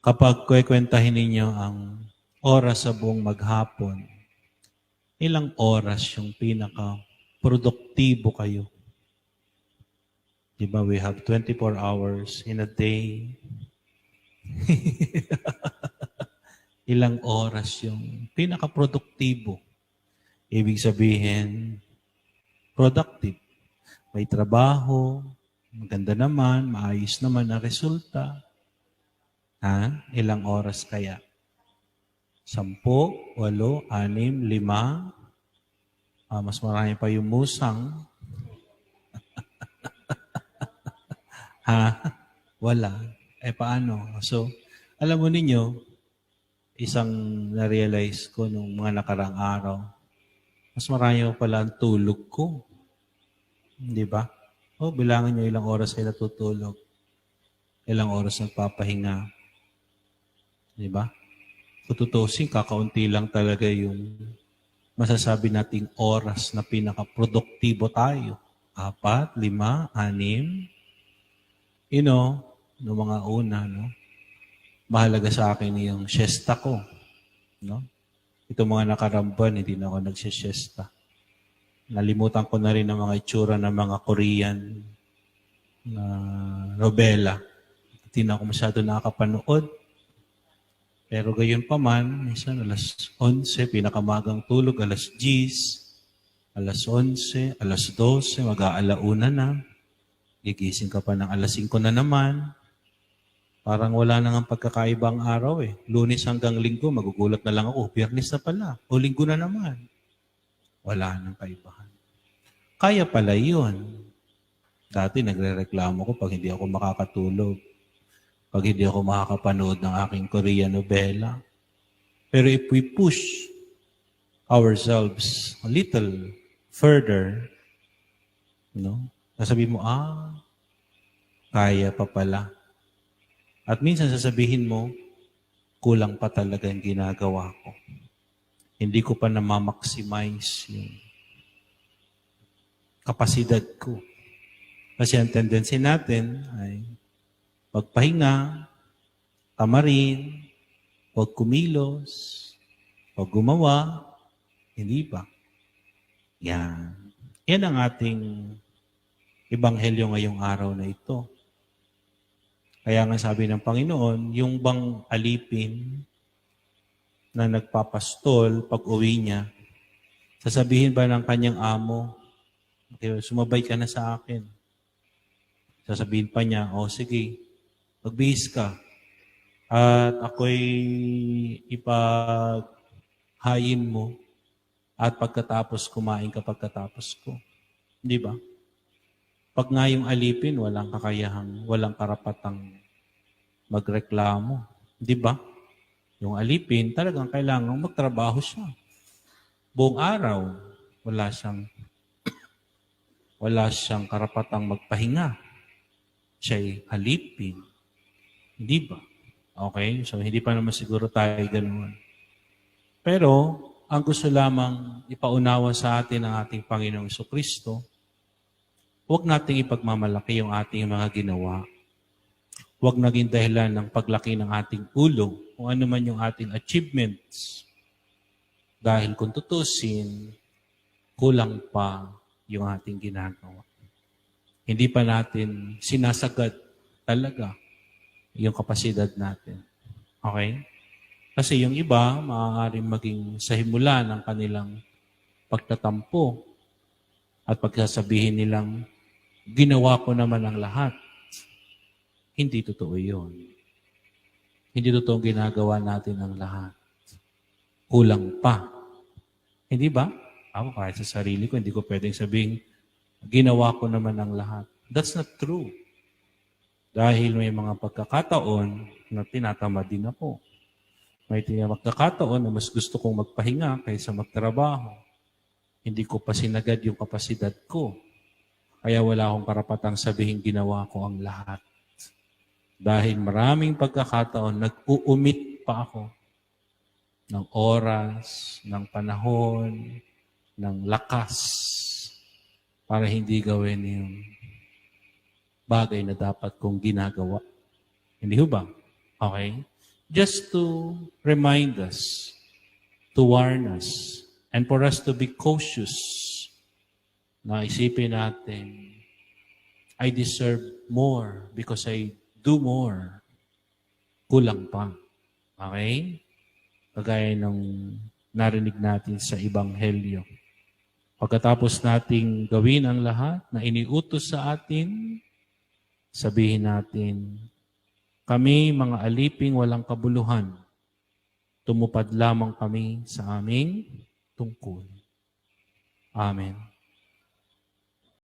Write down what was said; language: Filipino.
kapag kwentahin ninyo ang oras sa buong maghapon, ilang oras yung pinaka produktibo kayo? Di ba we have 24 hours in a day? ilang oras yung pinaka-produktibo? Ibig sabihin, productive. May trabaho, maganda naman, maayos naman ang resulta. Ha? Ilang oras kaya? Sampo, walo, anim, lima. Ah, mas marami pa yung musang. ha? Wala. Eh paano? So, alam mo ninyo, isang na-realize ko nung mga nakarang araw, mas marami pa pala ang tulog ko. Di ba? O, bilangan nyo ilang oras kayo natutulog. Ilang oras nagpapahinga. Di ba? Kung tutusin, kakaunti lang talaga yung masasabi nating oras na pinaka-produktibo tayo. Apat, lima, anim. You know, no mga una, no? Mahalaga sa akin yung siesta ko. No? Ito mga nakaramban, hindi na ako nagsisiesta. Nalimutan ko na rin ang mga itsura ng mga Korean na nobela. Hindi na ako masyado nakakapanood. Pero gayon pa man, minsan alas 11, pinakamagang tulog, alas 10, alas 11, alas 12, mag-aalauna na. Gigising ka pa ng alas 5 na naman. Parang wala nang ang pagkakaibang araw eh. Lunes hanggang linggo, magugulat na lang ako. Biyernes na pala. O linggo na naman. Wala nang kaibahan. Kaya pala yun. Dati nagre-reklamo ko pag hindi ako makakatulog. Pag hindi ako makakapanood ng aking Korean novela. Pero if we push ourselves a little further, no? Sasabihin mo, ah, kaya pa pala. At minsan sasabihin mo, kulang pa talaga yung ginagawa ko. Hindi ko pa na-maximize yung kapasidad ko. Kasi ang tendency natin ay pagpahinga, tamarin, huwag kumilos, huwag gumawa, hindi ba? Yan. Yan ang ating ebanghelyo ngayong araw na ito. Kaya nga sabi ng Panginoon, yung bang alipin na nagpapastol pag uwi niya, sasabihin ba ng kanyang amo, sumabay ka na sa akin. Sasabihin pa niya, o oh, sige, magbihis ka. At ako'y ipaghain mo at pagkatapos kumain ka pagkatapos ko. Di ba? Pag nga yung alipin, walang kakayahang, walang karapatang magreklamo. Di ba? Yung alipin, talagang kailangan magtrabaho siya. Buong araw, wala siyang wala siyang karapatang magpahinga. Siya'y alipin. Hindi ba? Okay? So, hindi pa naman siguro tayo ganun. Pero, ang gusto lamang ipaunawa sa atin ng ating Panginoong Kristo, huwag nating ipagmamalaki yung ating mga ginawa. Huwag naging dahilan ng paglaki ng ating ulo kung ano man yung ating achievements. Dahil kung tutusin, kulang pa yung ating ginagawa. Hindi pa natin sinasagad talaga yung kapasidad natin. Okay? Kasi yung iba, maaaring maging sa himula ng kanilang pagtatampo at pagsasabihin nilang, ginawa ko naman ang lahat. Hindi totoo yun. Hindi totoo ginagawa natin ang lahat. Kulang pa. Hindi ba? Ako kahit sa sarili ko, hindi ko pwedeng sabihin, ginawa ko naman ang lahat. That's not true. Dahil may mga pagkakataon na tinatamad din ako. May pagkakataon na mas gusto kong magpahinga kaysa magtrabaho. Hindi ko pa sinagad yung kapasidad ko. Kaya wala akong karapatang sabihin ginawa ko ang lahat. Dahil maraming pagkakataon, nag-uumit pa ako ng oras, ng panahon, ng lakas para hindi gawin yung bagay na dapat kong ginagawa. Hindi ho ba? Okay? just to remind us, to warn us, and for us to be cautious na isipin natin, I deserve more because I do more. Kulang pa. Okay? Kagaya ng narinig natin sa Ibanghelyo. Pagkatapos nating gawin ang lahat na iniutos sa atin, sabihin natin, kami mga aliping walang kabuluhan, tumupad lamang kami sa aming tungkol. Amen.